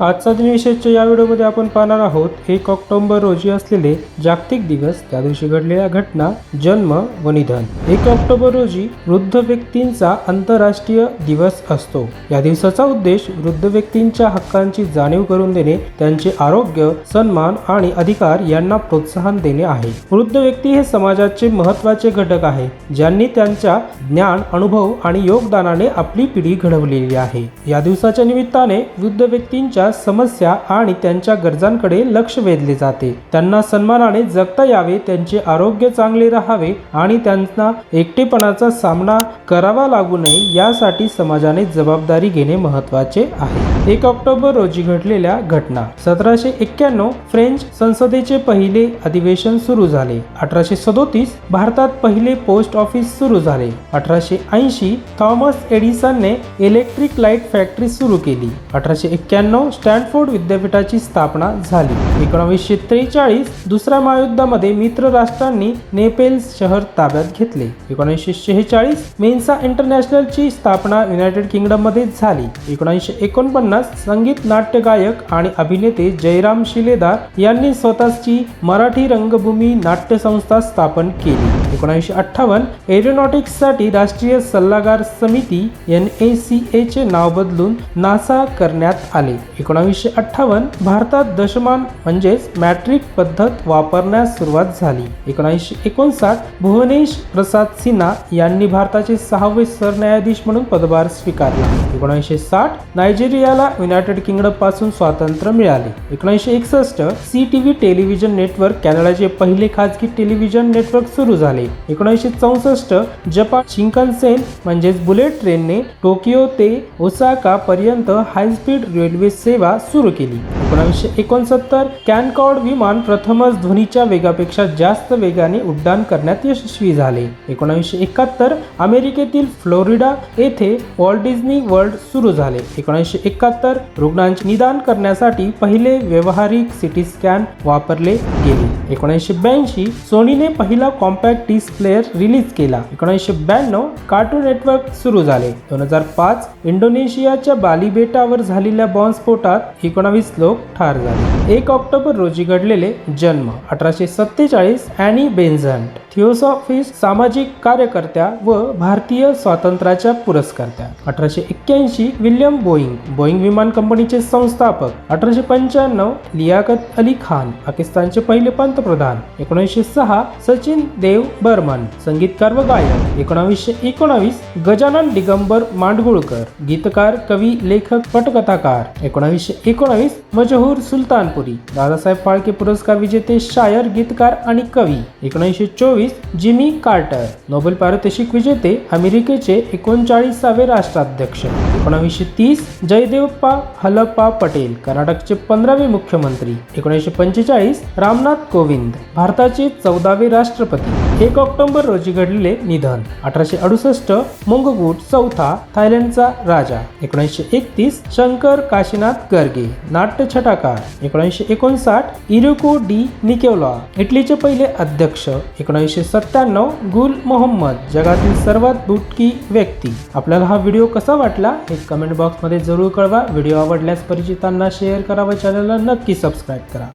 आजचा दिनविशेषच्या या व्हिडिओमध्ये आपण पाहणार आहोत एक ऑक्टोंबर रोजी असलेले जागतिक दिवस त्या दिवशी घडलेल्या घटना जन्म व निधन. एक ऑक्टोबर रोजी वृद्ध व्यक्तींचा आंतरराष्ट्रीय दिवस असतो. या दिवसाचा उद्देश वृद्ध व्यक्तींच्या हक्कांची जाणीव करून देणे त्यांचे आरोग्य सन्मान आणि अधिकार यांना प्रोत्साहन देणे आहे. वृद्ध व्यक्ती हे समाजाचे महत्त्वाचे घटक आहे ज्यांनी त्यांच्या ज्ञान अनुभव आणि योगदानाने आपली पिढी घडवलेली आहे. या दिवसाच्या निमित्ताने वृद्ध व्यक्तींच्या समस्या आणि त्यांच्या गरजांकडे लक्ष वेधले जाते. त्यांना सन्मानाने जगता यावे त्यांचे आरोग्य चांगले राहावे आणि त्यांना एकटेपणाचा सामना करावा लागू नये यासाठी समाजाने जबाबदारी घेणे महत्त्वाचे आहे. एक ऑक्टोबर रोजी घडलेल्या घटना. सतराशे एक्क्याण्णव फ्रेंच संसदेचे पहिले अधिवेशन सुरू झाले. अठराशे सदोतीस भारतात पहिले पोस्ट ऑफिस सुरू झाले. अठराशे ऐंशी थॉमस एडिसनने इलेक्ट्रिक लाइट फॅक्टरी सुरू केली. अठराशे एक्क्याण्णव स्टॅनफोर्ड विद्यापीठाची स्थापना झाली. एकोणावीसशे त्रेचाळीस दुसऱ्या महायुद्धामध्ये मित्र राष्ट्रांनी नेपेल्स शहर ताब्यात घेतले. एकोणीसशे शेहेचाळीस मेन्सा इंटरनॅशनलची स्थापना युनायटेड किंगडममध्ये झाली. एकोणीसशे एकोणपन्नास संगीत नाट्य गायक आणि अभिनेते जयराम शिलेदार यांनी स्वतःची मराठी रंगभूमी नाट्यसंस्था स्थापन केली. एकोणीसशे अठ्ठावन्न. एरोनॉटिक्ससाठी राष्ट्रीय सल्लागार समिती एन ए सी एचे नाव बदलून नासा करण्यात आले. एकोणावीसशे अठ्ठावन्न भारतात दशमान म्हणजेच मॅट्रिक पद्धत वापरण्यास सुरुवात झाली. एकोणीसशे एकोणसाठ भुवनेश प्रसाद सिन्हा यांनी भारताचे सहावे सरन्यायाधीश म्हणून पदभार स्वीकारला. एकोणीसशे साठ नायजेरियाला युनायटेड किंगडमपासून स्वातंत्र्य मिळाले. एकोणीसशे एकसष्ट C T V television network कॅनडाचे पहिले खाजगी टेलिव्हिजन नेटवर्क सुरू झाले. एकोणीसशे चौसष्ट जपान शिंकनसेन म्हणजेच बुलेट ट्रेनने टोकियो ते ओसाका पर्यंत हायस्पीड रेल्वे सेवा सुरू केली. एकोणीसशे एकोणसत्तर कॅनकॉर्ड विमान प्रथमच ध्वनीच्या वेगापेक्षा जास्त वेगाने उड्डाण करण्यात यशस्वी झाले. एकोणीसशे एकाहत्तर अमेरिकेतील फ्लोरिडा येथे वॉल्ट डिझनी वर्ल्ड सुरू झाले. एकोणीसशे एकाहत्तर रुग्णांचे निदान करण्यासाठी पहिले व्यावहारिक सिटी स्कॅन वापरले गेले. एकोणीसशे ब्याऐंशी सोनीने पहिला कॉम्पॅक्ट टी प्लेअर रिलीज केला. एकोणीसशे ब्याण्णव कार्टून नेटवर्क सुरू झाले. दोन हजार पाच इंडोनेशियाच्या बाली बेटावर झालेल्या बॉम्बस्फोटात एकोणावीस लोक ठार झाले. एक ऑक्टोबर रोजी घडलेले जन्म अठराशे सत्तेचाळीस अॅनी बेन्झंट थिओसॉफिस सामाजिक कार्यकर्त्या व भारतीय स्वातंत्र्याच्या पुरस्कर्त्या. अठराशे एक्क्याऐंशी विल्यम बोईंग बोईंग विमान कंपनीचे संस्थापक. अठराशे पंच्याण्णव लियाकत अली खान पाकिस्तानचे पहिले पंतप्रधान. एकोणीसशे सहा सचिन देव बर्मन संगीतकार व गायक एकोणावीसशे एकोणावीस गजानन दिगंबर मांडगुळकर गीतकार कवी लेखक पटकथाकार एकोणावीसशे एकोणावीस मजहूर सुलतानपुरी दादासाहेब फाळके पुरस्कार विजेते शायर गीतकार आणि कवी एकोणीसशे चोवीस जिमी कार्टर नोबेल पारितोषिक विजेते अमेरिकेचे एकोणचाळीसावे राष्ट्राध्यक्ष एकोणावीसशे तीस जयदेवप्पा हलप्पा पटेल कर्नाटकचे पंधरावे मुख्यमंत्री एकोणीसशे पंचेचाळीस रामनाथ कोविंद भारताचे चौदावे राष्ट्रपती एक ऑक्टोबर रोजी घडलेले निधन. अठराशे अडुसष्ट मोंगगूट चौथा थायलंडचा राजा. एकोणीसशे एकतीस शंकर काशीनाथ गर्गे नाट्य छटाकार. एकोणीसशे एकोणसाठ इरुको डी निकेवला इटलीचे पहिले अध्यक्ष. एकोणीसशे सत्त्याण्णव गुल मोहम्मद जगातील सर्वात बुटकी व्यक्ती. आपल्याला हा व्हिडिओ कसा वाटला हे कमेंट बॉक्समध्ये जरूर कळवा. व्हिडिओ आवडल्यास परिचितांना शेअर करा व चॅनलला नक्की सबस्क्राईब करा.